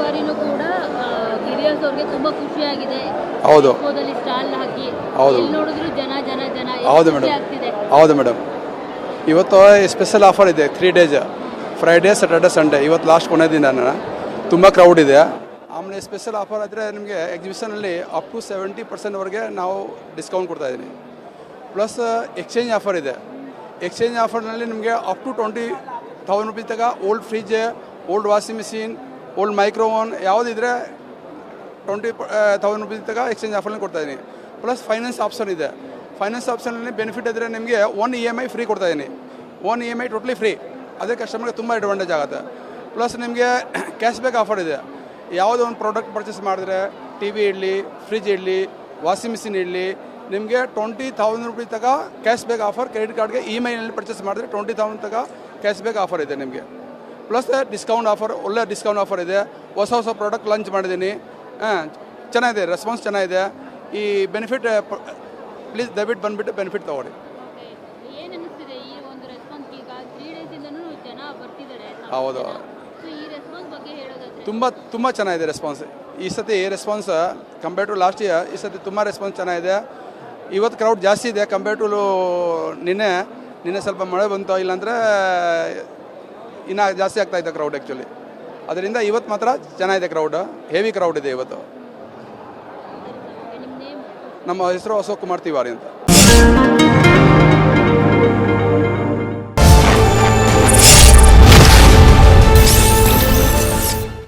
ಬಾರಿನೂ ಕೂಡ ಅವ್ರಿಗೆ ತುಂಬಾ ಖುಷಿಯಾಗಿದೆ. ಹೌದು. ಸ್ಟಾಲ್ ಹಾಕಿ. ಹೌದು. ನೋಡಿದ್ರು ಜನ ಜನ ಜನ ಹೌದು ಮೇಡಮ್. ಹೌದು ಮೇಡಮ್. ಇವತ್ತು ಸ್ಪೆಷಲ್ ಆಫರ್ ಇದೆ three days Friday Saturday Sunday ಇವತ್ತು ಲಾಸ್ಟ್ ಕೊನೆ ದಿನ ತುಂಬ ಕ್ರೌಡ್ ಇದೆ. ಆಮೇಲೆ ಸ್ಪೆಷಲ್ ಆಫರ್ ಆದರೆ ನಿಮಗೆ ಎಕ್ಸಿಬಿಷನಲ್ಲಿ ಅಪ್ ಟು ಸೆವೆಂಟಿ ಪರ್ಸೆಂಟ್ವರೆಗೆ ನಾವು ಡಿಸ್ಕೌಂಟ್ ಕೊಡ್ತಾ ಇದ್ದೀನಿ. ಪ್ಲಸ್ ಎಕ್ಸ್ಚೇಂಜ್ ಆಫರ್ ಇದೆ. ಎಕ್ಸ್ಚೇಂಜ್ ಆಫರ್ನಲ್ಲಿ ನಿಮಗೆ up to twenty thousand rupees ತಗ old fridge old washing machine old microwave ಯಾವುದಿದ್ರೆ twenty thousand rupees ತಗ ಎಕ್ಸ್ಚೇಂಜ್ ಆಫರ್ನಲ್ಲಿ ಕೊಡ್ತಾ ಇದ್ದೀನಿ ಪ್ಲಸ್ ಫೈನಾನ್ಸ್ ಆಪ್ಷನ್ ಇದೆ. ಫೈನಾನ್ಸ್ ಆಪ್ಷನಲ್ಲಿ ಬೆನಿಫಿಟ್ ಇದ್ದರೆ ನಿಮಗೆ one E M I free ಕೊಡ್ತಾ ಇದ್ದೀನಿ one E M I totally free ಅದೇ ಕಸ್ಟಮರ್ಗೆ ತುಂಬ ಅಡ್ವಾಂಟೇಜ್ ಆಗುತ್ತೆ. ಪ್ಲಸ್ ನಿಮಗೆ ಕ್ಯಾಶ್ ಬ್ಯಾಕ್ ಆಫರ್ ಇದೆ. ಯಾವುದೋ ಒಂದು ಪ್ರಾಡಕ್ಟ್ ಪರ್ಚೇಸ್ ಮಾಡಿದ್ರೆ ಟಿ ವಿ ಇರಲಿ ಫ್ರಿಜ್ ಇರಲಿ ವಾಷಿಂಗ್ ಮಿಷಿನ್ ಇರಲಿ ನಿಮಗೆ ಟ್ವೆಂಟಿ ತೌಸಂಡ್ ರುಪೀಸ್ ತಗ ಕ್ಯಾಶ್ ಬ್ಯಾಕ್ ಆಫರ್ ಕ್ರೆಡಿಟ್ ಕಾರ್ಡ್ಗೆ ಇ ಮೈನಲ್ಲಿ ಪರ್ಚೇಸ್ ಮಾಡಿದ್ರೆ ಟ್ವೆಂಟಿ ತೌಸಂಡ್ ತಗ ಕ್ಯಾಶ್ ಬ್ಯಾಕ್ ಆಫರ್ ಇದೆ ನಿಮಗೆ. ಪ್ಲಸ್ ಡಿಸ್ಕೌಂಟ್ ಆಫರ್ ಒಳ್ಳೆ ಡಿಸ್ಕೌಂಟ್ ಆಫರ್ ಇದೆ. ಹೊಸ ಹೊಸ ಪ್ರಾಡಕ್ಟ್ ಲಾಂಚ್ ಮಾಡಿದ್ದೀನಿ. ಹಾಂ ಚೆನ್ನಾಗಿದೆ ರೆಸ್ಪಾನ್ಸ್ ಚೆನ್ನಾಗಿದೆ. ಈ ಬೆನಿಫಿಟ್ ಪ್ಲೀಸ್ ದಯವಿಟ್ಟು ಬಂದುಬಿಟ್ಟು ಬೆನಿಫಿಟ್ ತೊಗೊಳ್ಳಿ. ಹೌದು. ತುಂಬ ತುಂಬ ಚೆನ್ನಾಗಿದೆ ರೆಸ್ಪಾನ್ಸ್ ಈ ಸತಿ response compare to last year ಈ ಸತಿ ತುಂಬ ರೆಸ್ಪಾನ್ಸ್ ಚೆನ್ನಾಗಿದೆ. ಇವತ್ತು ಕ್ರೌಡ್ ಜಾಸ್ತಿ ಇದೆ ಕಂಪೇರ್ ಟು ನಿನ್ನೆ. ನಿನ್ನೆ ಸ್ವಲ್ಪ ಮಳೆ ಬಂತು ಇಲ್ಲಾಂದರೆ ಇನ್ನೂ ಜಾಸ್ತಿ ಆಗ್ತಾ ಇದೆ ಕ್ರೌಡ್ ಆ್ಯಕ್ಚುಲಿ ಅದರಿಂದ ಇವತ್ತು ಮಾತ್ರ ಚೆನ್ನಾಗಿದೆ ಕ್ರೌಡ್ ಹೆವಿ ಕ್ರೌಡ್ ಇದೆ ಇವತ್ತು. ನಮ್ಮ ಹೆಸರು ಅಶೋಕ್ ಕುಮಾರ್ ತಿವಾರಿ ಅಂತ.